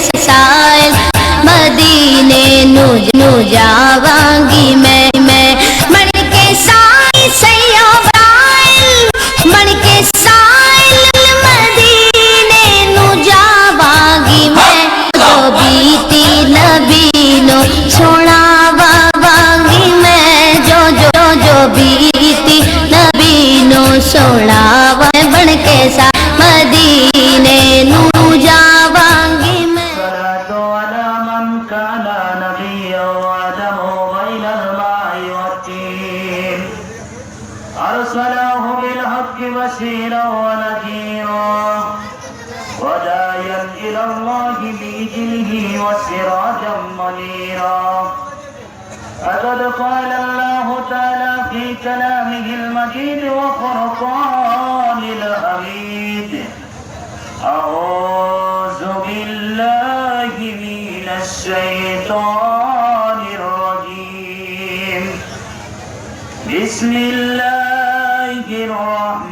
سائز مدینے نو نو جاوا دينه وسراجا منيرا. أقد قال الله تعالى في كلامه المجيد وفرقان الحميد. أعوذ بالله من الشيطان الرجيم. بسم الله الرحمن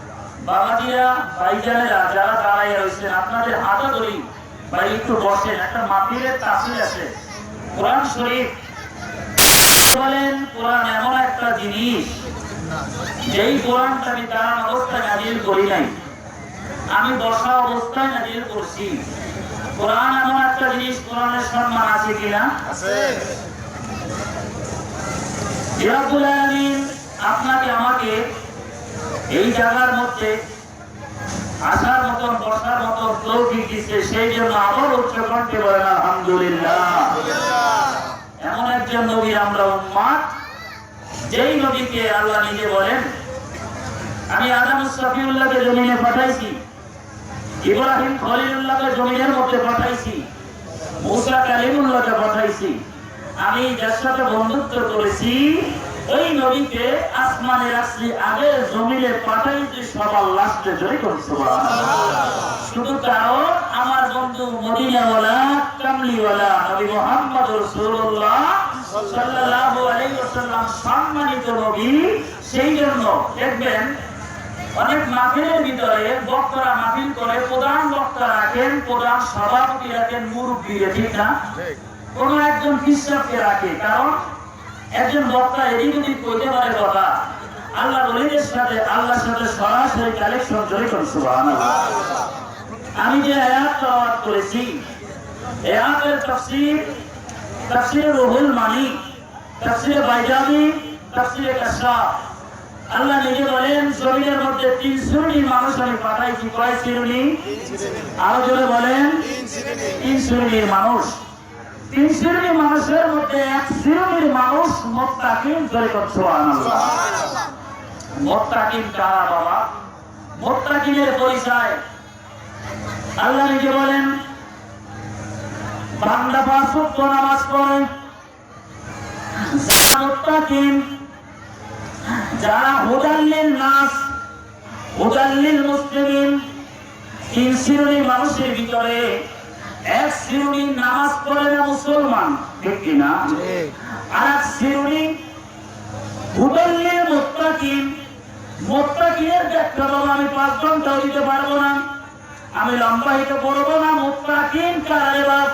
বাবাজিরা ভাইজানেরা যারা দাঁড়াইয়া রয়েছেন আপনাদের হাতে ধরি ভাই একটু বসেন একটা তাসির আছে। কোরআন শরীফ বলেন কোরআন এমন একটা জিনিস যেই কোরআনটা আমি দাঁড়ান অবস্থায় নাজিল করি নাই। আমি বসা অবস্থায় নাজিল করছি। কোরআন এমন একটা জিনিস কোরআনের সম্মান আছে কিনা আলমিন আপনাকে আমাকে এই জায়গার মধ্যে আসার মতন, বসার মতন তৌফিক দিচ্ছে, সেই জন্য আবার উচ্চ কণ্ঠে বলেন, আলহামদুলিল্লাহ। এমন একজন নবী আমরা উম্মাদ, যেই নবীকে আল্লাহ নিজে বলেন, আমি আদম সফিউল্লাহকে জমিনে পাঠাইছি, ইব্রাহিম খলিলুল্লাহকে জমিনের মধ্যে পাঠাইছি, মুসা কালিমুল্লাহকে পাঠাইছি, আমি যার সাথে বন্ধুত্ব করেছি ওই নবীকে আসমানে রাখছি আগে জমিনে পাঠাইছি সবার লাস্টে জয় করছে শুধু কারণ আমার বন্ধু মদিনাওয়ালা কামলিওয়ালা নবী মোহাম্মদ রসুল্লাহ সাল্লাল্লাহু আলাইহি ওয়াসাল্লাম সম্মানিত নবী সেই জন্য দেখবেন অনেক মাহফিলের ভিতরে বক্তারা মাহফিল করে প্রধান বক্তা রাখেন প্রধান সভাপতি রাখেন মুরব্বীরে ঠিক না? কোন একজন কৃষককে রাখে কারণ একজন বক্তা এদিক ওদিক কইতে পারে কথা। আল্লাহ রলিদের সাথে, আল্লাহর সাথে সরাসরি কালেকশন জড়িত করছে আমি যে আয়াত তেলাওয়াত করেছি এই আয়াতের তাফসীর, তাফসীরে রুহুল মানি, তাফসীরে বাইজাবি তাফসীরে কাশফ আল্লাহ নিজে বলেন, জমিনের মধ্যে তিন শ্রেণির মানুষ আমি পাঠাইছি। কয় শ্রেণি? আরও জোরে বলেন, তিন শ্রেণির মানুষ। তিন শ্রেণির মানুষের মধ্যে এক শ্রেণির মানুষ মোত্তাকিম জয় করছ মোত্তাকিম কারা বাবা? মোত্তাকিমের পরিচয়। আল্লাহ নিজে বলেন বান্দা নামাজ পড়ে। যারা মুত্তাকিম যারা হুদাল্লিল নাস হুদাল্লিল মুসলিমিন তিন শ্রেণির মানুষের ভিতরে এক শ্রেণি নামাজ পড়ে না মুসলমান ঠিক কিনা? আর এক শ্রেণি হুদাল্লিল মুত্তাকিন। মুত্তাকিনের ব্যাখ্যা বাবা আমি পাঁচ ঘন্টাও দিতে পারব না। আমি লম্বায়িত করব না মুত্তাকিন কারে বাপ?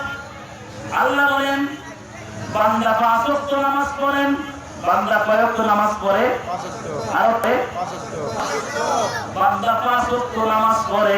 আল্লাহ বলেন বান্দা পাঁচ নামাজ পড়েন বান্দা কয় নামাজ পড়ে? আর বান্দা পাঁচ নামাজ পড়ে।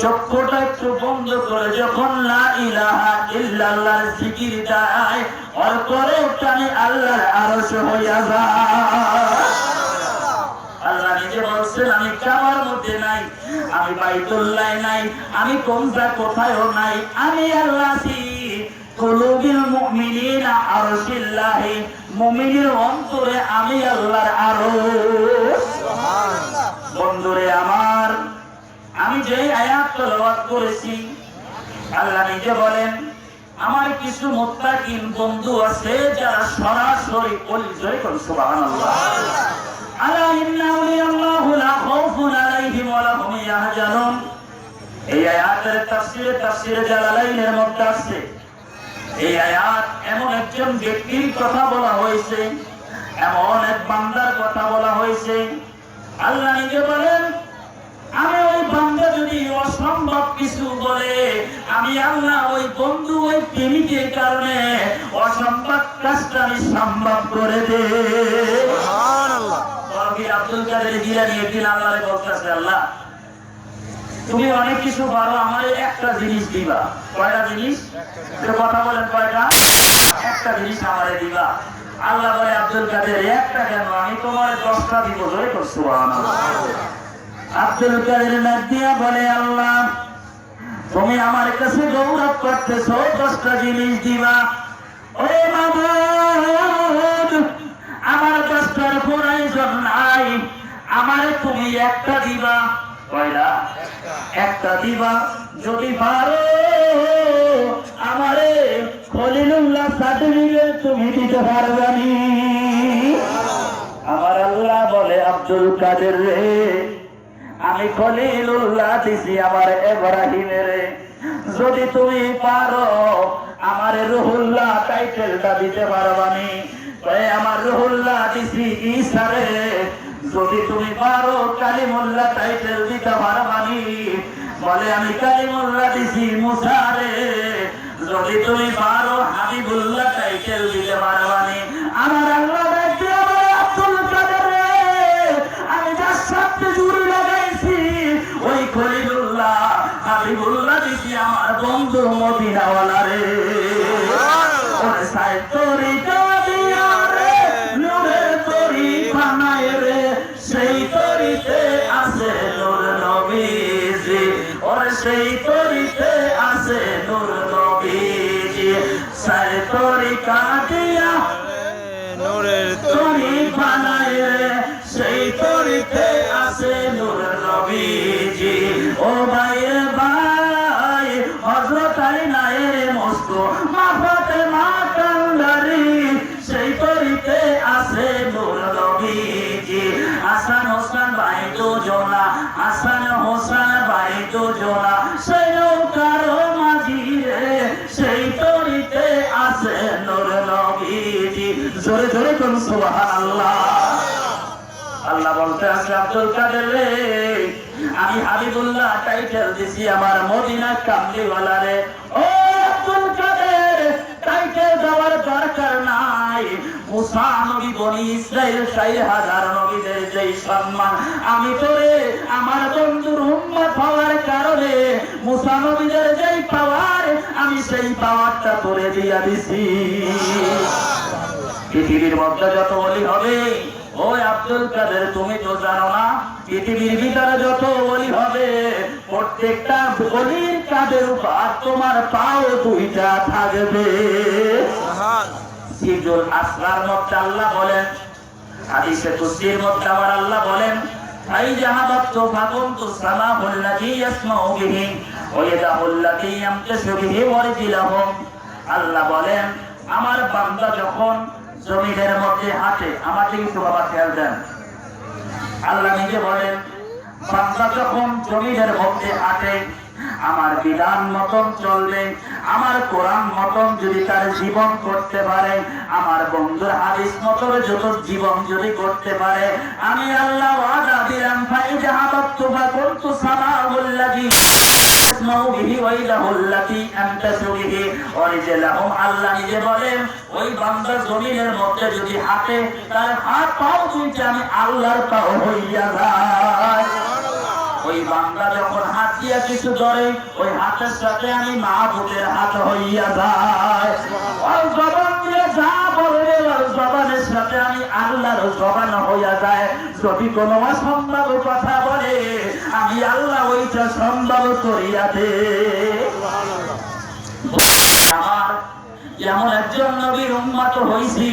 চক্ষুটা একটু বন্ধ করে যখন লা ইলাহা ইল্লাল্লাহর জিকির দেয় ওর পরে টানে আল্লাহর আরশ হইয়া যায়। আল্লাহ নিজে বলছেন আমি কাবার মধ্যে নাই আমি বাইতুল্লাহ নাই আমি কোনটা কোথায়ও নাই আমি আল্লাহ আছি কুলুবিল মুমিনিনা আরশিল্লাহি মুমিনের অন্তরে আমি আল্লাহর আরশ। বন্ধুরে আমার আমি যে আয়াত তেলাওয়াত করেছি, আল্লাহ নিজে বলেন, আমার কিছু মুত্তাকিন বন্ধু আছে যারা সরাসরি পরিচয় করে, সুবহানাল্লাহ। আলা ইন্না আউলিয়াল্লাহু লা খাউফুন আলাইহিম ওয়া লা হুম ইয়াহজানুন। এই আয়াতের তাফসীরে তাফসীরে জালালাইনের মধ্যে আছে, এই আয়াত এমন একজন ব্যক্তির কথা বলা হয়েছে, এমন এক বান্দার কথা বলা হয়েছে। আল্লাহ নিজে বলেন আমি ওই বান্দা যদি অসম্ভব কিছু বলে আমি আল্লাহ ওই বন্ধু ওই প্রেমিকের কারণে অসম্ভব কাজটা আমি সম্ভব করে দে। আব্দুল কাদের জিলানি একদিন আল্লাহরে বলতেছে আল্লাহ তুমি অনেক কিছু পারো আমার একটা জিনিস দিবা। কয়টা জিনিস? কথা বলেন কয়টা? একটা জিনিস আমারে দিবা। আল্লাহ বলে আব্দুল কাদের একটা কেন? আমি তোমার দশটা দিব ধরে করছ আব্দুল কাদের নাকিয়া বলে, আল্লাহ, তুমি আমার কাছে গৌরব করতেছ, দশটা জিনিস দিবা। ওরে মামুদ আমার দশটার প্রয়োজন নাই, আমারে তুমি একটা দিবা। কয়টা? একটা দিবা। যদি পারো, আমারে খলিলুল্লাহ সার্টিফিকেট তুমি দিতে পারবানি। আমার আল্লাহ বলে, আব্দুল কাদের রে আমি খলিলুল্লাহ দিছি আমার এব্রাহিমের যদি তুমি পারো, আমার রুহুল্লাহ টাইটেলটা দিতে পারবানি তাই আমার রুহুল্লাহ দিছি ঈসারে। যদি তুমি পারো, কালিমুল্লাহ টাইটেল দিতে পারবানি বলে, আমি কালিমুল্লাহ দিছি মুসারে। যদি তুমি পারো, হাবিবুল্লাহ টাইটেল দিতে পারবানি আমার আল্লাহ আমার বন্ধু মদিনাওয়ালা রে। ওরে সাই তোরি আল্লাহ বলতে আছে, আব্দুল কাদের আমি হাবিবুল্লাহ টাইটেল দিছি আমার মদিনা কামলিওয়ালা রে। ও আব্দুল কাদের টাইটেল দেওয়ার দরকার আমি তোরে, আমার বন্ধুর হওয়ার কারণে মুসা নবীদের যেই পাওয়ার আমি সেই পাওয়ারটা তোরে দিয়া দিছি। পৃথিবীর মধ্যে যত বলি হবে ওই আব্দুল কাদের, তুমি তো জানো না, পৃথিবীর ভিতরে যত বলি হবে, প্রত্যেকটা বলির কাদের উপর তোমার পাও দুইটা থাকবে। সিজুল মধ্যে আল্লাহ বলেন মধ্যে আবার আল্লাহ বলেন রিজলাহুম আল্লাহ বলেন, আমার বান্দা যখন জমিনের মধ্যে হাঁটে দিকে একটু বাবা খেয়াল দেন। আল্লাহ নিজে বলেন, বান্দা যখন জমিনের মধ্যে হাঁটে আমার বিধান মতন চলবে আমার কোরআন মতন যদি তার জীবন করতে পারে আমার বন্ধুর হাদিস মতন যত জীবন যদি করতে পারে আমি আল্লাহ ওয়াদা দিলাম ভাই জাহাবাত ওয়া রিজলাহুম আল্লাহ নিজে বলেন ওই বান্দা জমিনের মধ্যে যদি হাঁটে তার হাত পাও দুইটা আমি আল্লাহর পাও হইয়া যায়। ওই বান্দা যখন হাত দিয়া কিছু ধরে, ওই হাতের সাথে আমি মাহবুবের হাত হইয়া যায়। ওই জবান দিয়ে যা বলবে ওই জবানের সাথে আমি আল্লাহর জবান হইয়া যায়। যদি কোনো অসম্ভব কথা বলে, আমি আল্লাহ ওইটা সম্ভব করিয়া দে। এমন একজন নবীর উন্মত হইছি,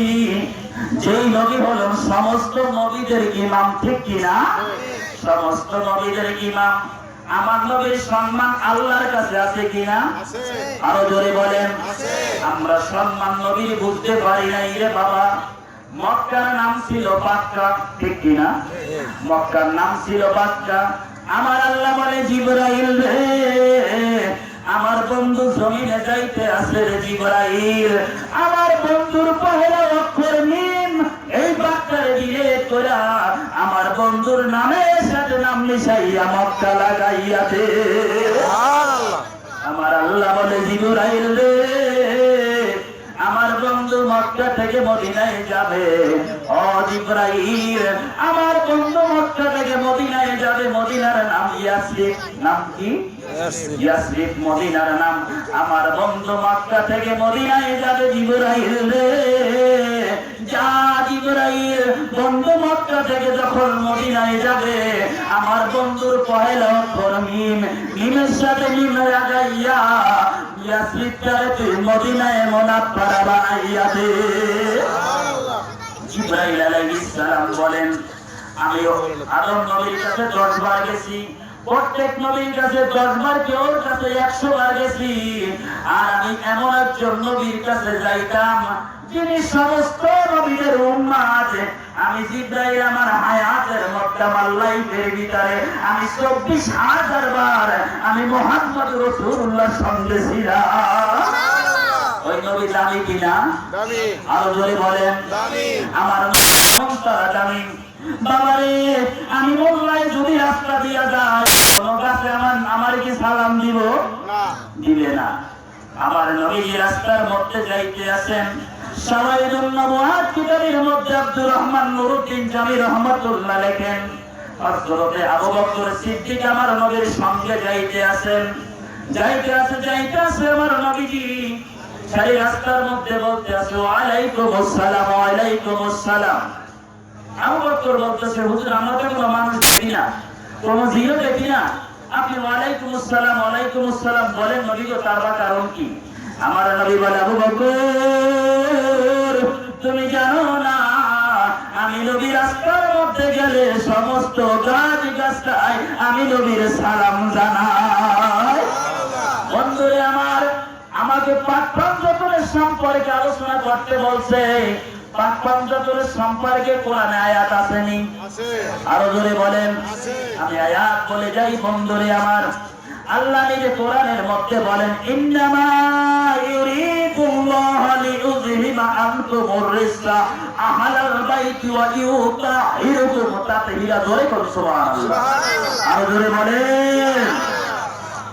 যেই নবী হলেন সমস্ত নবীদের ইমাম, ঠিক কিনা? সমস্ত নবীদের ইমাম। আমার নবীর সম্মান আল্লাহর কাছে আছে কিনা? আরও জোরে বলেন। আমরা সম্মান নবীর বুঝতে পারি নাই রে বাবা। মক্কার নাম ছিল বাক্কা ঠিক কিনা? মক্কার নাম ছিল বাক্কা আমার আল্লাহ বলে জিব্রাইল রে আমার বন্ধু জমিনে যাইতে আসে রে জিব্রাইল। আমার বন্ধুর পহেলা অক্ষর মিম এই বাক্কারে দিয়ে তোরা আমার বন্ধুর সাথে নাম মিশাইয়া মক্কা লাগাইয়া দে আমার আল্লাহ বলে জিবরাইল রে আমার আমার বন্ধু মক্কা থেকে মদিনায় যাবে। ও জিব্রাইল আমার বন্ধু মক্কা থেকে মদিনায় যাবে। মদিনার নাম ইয়াসরিফ। নাম কি? ইয়াসরিফ মদিনার নাম। আমার বন্ধু মক্কা থেকে মদিনায় যাবে জিব্রাইল রে। যা জিব্রাইল বন্ধু মক্কা থেকে যখন মদিনায় যাবে আমার বন্ধুর পহেলা অক্ষর মিম মিমের সাথে মিম লাগাইয়া ইয়াসরিফটারে তুই মদিনায় মোনাফারা বানাইয়া দে। জিব্রাইল আলাইহিস সালাম বলেন আমি আদম নবীর কাছে দশ বার গেছি প্রত্যেক নবীর কাছে দশ বার কেউ কাছে একশো বার গেছি? আর আমি এমন একজন নবীর কাছে যাইতাম যিনি সমস্ত নবীদের উম্মাদ আমি জিব্রাইল আমার হায়াতের মধ্যে আমার লাইফের ভিতরে আমি চব্বিশ হাজার বার আমি মোহাম্মদ রসুল্লাহ সঙ্গে ছিলাম। ওই নবী দামি কিনা? আরও জোরে বলেন। আমার দামি। বাবারে আমি মোল্লায় যদি রাস্তা দিয়া যায় কোন গাছে আমার আমার কি সালাম দিব? দিবে না। আমার নবী রাস্তার মধ্যে যাইতে আছেন সবাই জন্য মহাজ কিতাবের মধ্যে আব্দুর রহমান নুরুদ্দিন জামি রহমতুল্লাহ লেখেন হযরতে আবু বকর সিদ্দিক আমার নবীর সঙ্গে যাইতে আছেন। যাইতে আছে যাইতে আছে আমার নবীজি। সেই রাস্তার মধ্যে বলতে আছে ওয়ালাইকুম আসসালাম ওয়ালাইকুম আসসালাম বলতেছে হুজুর, আমরা তো কোনো মানুষ দেখি না। কোনো দেখি না। আপনি ওয়ালাইকুম আসসালাম ওয়ালাইকুম আসসালাম বলেন নবী গো তার কারণ কি? আমার নবী বলে, আবু বকর, তুমি জানো না, আমি নবী রাস্তার মধ্যে গেলে সমস্ত গাছ গাছটায় আমি নবীর সালাম জানাই। বন্ধুরে আমার, আমাকে পাক পঞ্চতনের সম্পর্কে আলোচনা করতে বলছে পঞ্চতনের সম্পর্কে কোরআনে আয়াত আসেনি। আছে। আরও জোরে বলেন আমি আয়াত বলে যাই বন্ধুরে আমার। আল্লাহ নিজে কোরআনের মধ্যে বলেন ইন্নামা ইউরিদুল্লাহ লিইউযহিবা আনকুমুর রিসা আহলাল বাইতি ওয়া ইউতাহিরুকুম তাতহীরা জোরে করুন সুবহানাল্লাহ। আরও জোরে বলেন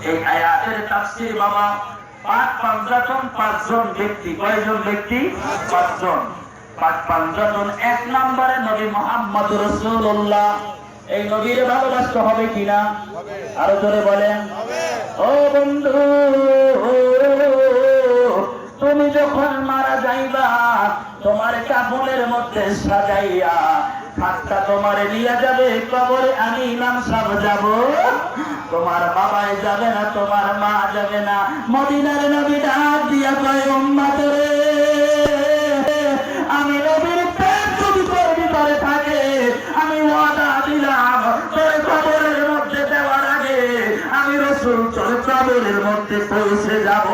এই আয়াতের তাফসীর বাবা পাঁচ পাঁচজন পাঁচজন ব্যক্তি? কয়জন ব্যক্তি? পাঁচজন। ভালোবাসতে হবে কিনা আরও বলেন। ও বন্ধু, তুমি যখন মারা যাইবা, তোমার কাপড়ের মধ্যে সাজাইয়া খাটটা তোমার নিয়ে যাবে, কবরে আমি ইমাম সাহেব যাব। তোমার বাবাই যাবে না, তোমার মা যাবে না। মদিনার নবী ডাক দিয়া কয়, উম্মাত কবরের মধ্যে পৌঁছে যাব।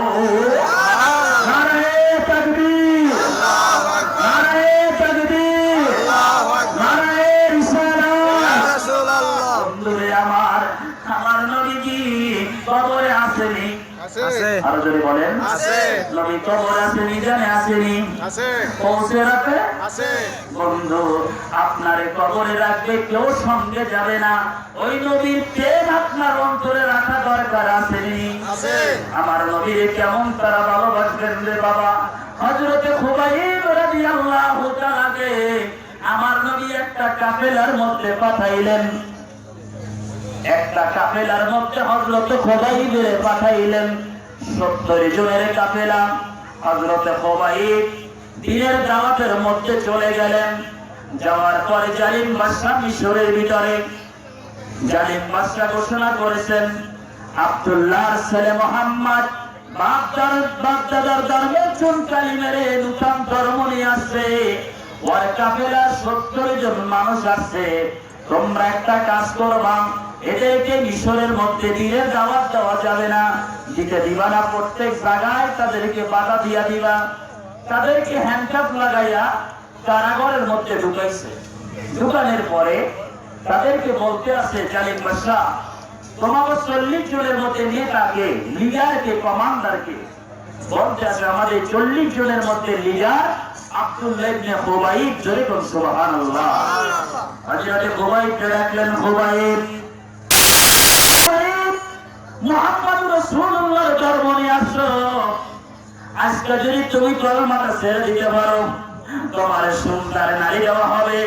আছে। আরও যদি বলেন। আছে। নবী কবরে আসেনি জানে আসেনি। আছে। পৌঁছে রাখে আছে। বন্ধু আপনারে কবরে রাখবে কেউ সঙ্গে যাবে না। ওই নবীর প্রেম আপনার অন্তরে রাখা দরকার আসেনি। আছে। আমার নবীর কেমন তারা ভালোবাসবেন রে বাবা? হজরতে খুবাইব রাদিয়াল্লাহু তাআলাকে আমার নবী একটা কাফেলার মধ্যে পাঠাইলেন। একটা কাফেলার মধ্যে হজরতে খোবাইবের পাঠাইলেন। সত্তর জনের কাফেলা। হজরতে খোবাইব দিনের দাওয়াতের মধ্যে চলে গেলেন। যাওয়ার পরে জালিম বাদশাহ মিশরের ভিতরে। জালিম বাদশাহ ঘোষণা করেছেন, আব্দুল্লাহর ছেলে মোহাম্মদ মেরে নূতন ধর্ম নিয়ে ওর কাফেলা সত্তর জন মানুষ আসছে। তোমরা একটা কাজ করবা, এদেরকে মিশরের মধ্যে দিনের দাওয়াত দেওয়া যাবে না। দিতে দিবা না প্রত্যেক জায়গায় তাদেরকে বাধা দিয়া দিবা। তাদেরকে হ্যান্ডকাপ লাগাইয়া কারাগরের মধ্যে ঢুকাইছে। ঢুকানোর পরে তাদেরকে বলতে আছে জালিম বাদশাহ তোমাকে চল্লিশ জনের মধ্যে নেতাকে লিডারকে কমান্ডারকে বলতে আছে আমাদের চল্লিশ জনের মধ্যে লিডার আব্দুল্লাহ ইবনে খুবাইব জোরে কোন সুবহানাল্লাহ। ডাকলেন খুবাইব খুবাইব, মুহাম্মদ রাসূলুল্লাহর ধর্ম নিয়ে আজকে যদি তুমি কলমাটা ছেড়ে দিতে পারো, তোমার সুন্দর নারী দেওয়া হবে,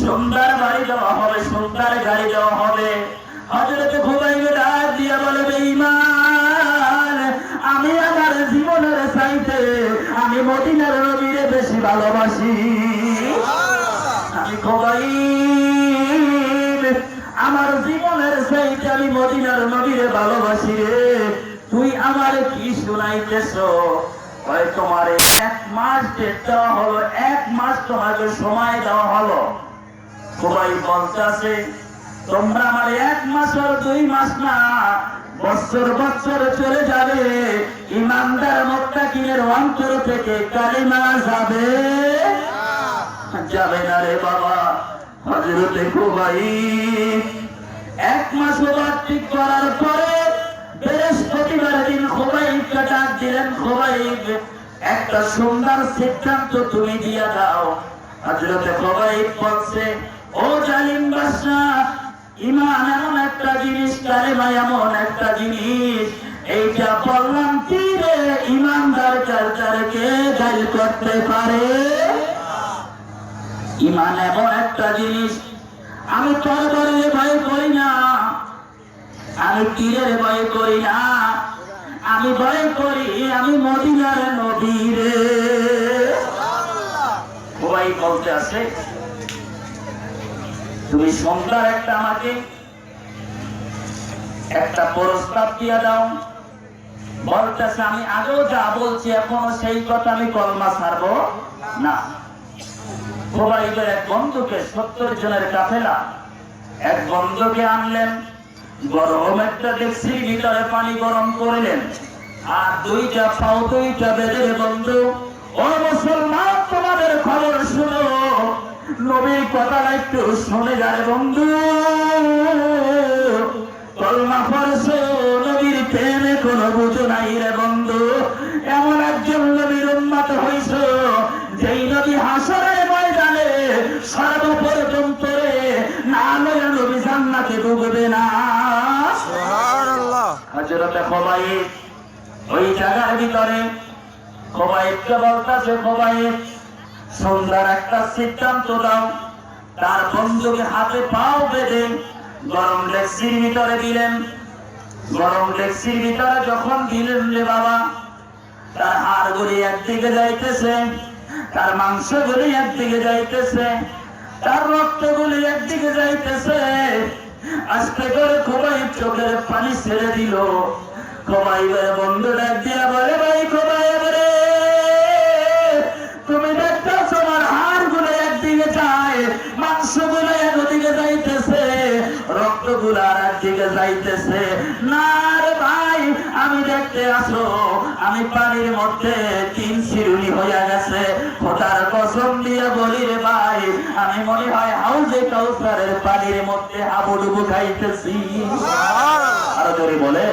সুন্দর বাড়ি দেওয়া হবে, সুন্দর গাড়ি দেওয়া হবে। হজরত খুবাইকে ডাক দিয়ে বলে, বেঈমান, আমি আমার জীবনের চাইতে আমি মদিনার নবীরে বেশি ভালোবাসি। আমি খোবাই জীবনের আমি মদিনার নবীরে ভালোবাসি রে। তুই আমার কি শুনাইতেছ? তোমার এক মাস ডেট দেওয়া হলো, এক মাস তোমাকে সময় দেওয়া হলো। সবাই বলতেছে, তোমরা আমার এক মাস আর দুই মাস না, বছর বছর চলে যাবে। ইমানদার মোত্তাকিনের অন্তর থেকে কালিমা যাবে। যাবে না রে বাবা। হজরতে খুবাই এক মাস ওভারটেক করার পরে বৃহস্পতিবার দিন খোবাইবকে ডাক দিলেন খোবাইব একটা সুন্দর সিদ্ধান্ত তুমি দিয়া দাও। হজরতে খোবাইব বলছে ও জালিম বাসা ইমান এমন একটা জিনিস কালেমা এমন একটা জিনিস এইটা বললাম তীরে ইমানদার কালচারকে গাইল করতে পারে? ইমান এমন একটা জিনিস আমি তরবারের ভয় করি না। আমি তীরের ভয় করি না। আমি ভয় করি, আমি মদিনার নবীরে সবাই বলতে আছে, তুমি সুন্দর একটা আমাকে, একটা প্রস্তাব দিয়ে দাও। বলতেছে, আমি আগেও যা বলছি, এখনও সেই কথা আমি কলমা ছাড়বো না। খোবাইবের এক বন্ধুকে সত্তর জনের কাফেলা। এক বন্ধুকে আনলেন, গরম একটা ডেক্সির ভিতরে পানি গরম করলেন। আর দুইটা পাও, দুইটা বেদের বন্ধু, ও মুসলমান, তোমাদের খবর শুনো। নবীর কথা একটু শুনে যায় বন্ধু। কলমা পড়ছো, নবীর প্রেমে কোনো বুঝো নাই রে বন্ধু। এমন একজন নবীর উন্মত হইছ যেই নবী হাসরের সর্বপ্রথম তোরে না লইয়া নবী জান্নাতে ডুববে না। সুবহানাল্লাহ। হজরতে খোবাইব ওই জায়গার ভিতরে খোবাইবকে বলতেছে খোবাইব সুন্দর একটা সিদ্ধান্ত দাও। তার বন্ধুকে হাতে পাও বেঁধে গরম ডেক্সির ভিতরে দিলেন। গরম ডেক্সির ভিতরে যখন দিলেন রে বাবা তার হাড়গুলি একদিকে যাইতেছে তার মাংস মাংসগুলি একদিকে যাইতেছে, তার রক্তগুলি একদিকে যাইতেছে। আজকে করে খোবাই চোখের পানি ছেড়ে দিল। খোবাই বন্ধু ডাক দিয়া বলে, ভাই খোবাই রে। রক্তগুলো আর একদিকে যাইতেছে। না রে ভাই আমি দেখতে আসো আমি পানির মধ্যে তিন শিরুনি হইয়া গেছে। খোদার কসম দিয়ে বলি রে ভাই আমি মনে হয় হাউজে কাউসারের পানির মধ্যে হাবুডুবু খাইতেছি। আরও জোরে বলে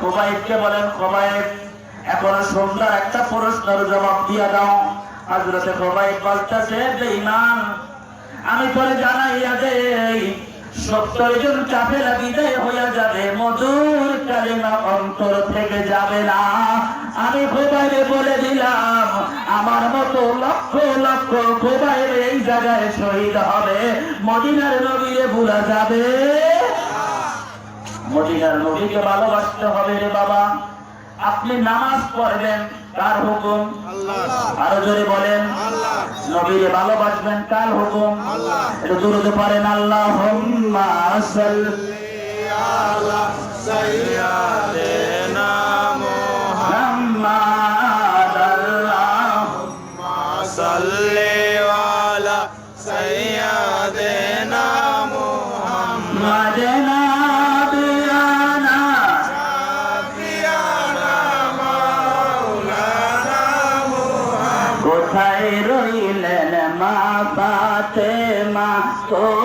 খোবাইবকে বলেন খোবাইব এখন সুন্দর একটা প্রশ্নের জবাব দিয়া দাও। হযরতে খোবাইব বলতেছে বেঈমান আমি তোরে জানাইয়া দেই সত্তর জন কাফেলা বিদায় হইয়া যাবে কালিমা অন্তর থেকে যাবে না। আমি খোবাইবে বলে দিলাম, আমার মতো লক্ষ লক্ষ খোবাইবে এই জায়গায় শহীদ হবে। মদিনার নবীরে ভুলা যাবে? মদিনার নবীকে ভালোবাসতে হবে রে বাবা। আপনি নামাজ পড়বেন কার হুকুম? আরও জোরে বলেন। নবীরে ভালোবাসবেন কার হুকুম? এটা দূরতে পারেন আল্লাহ সাইয়্যিদিনা Oh.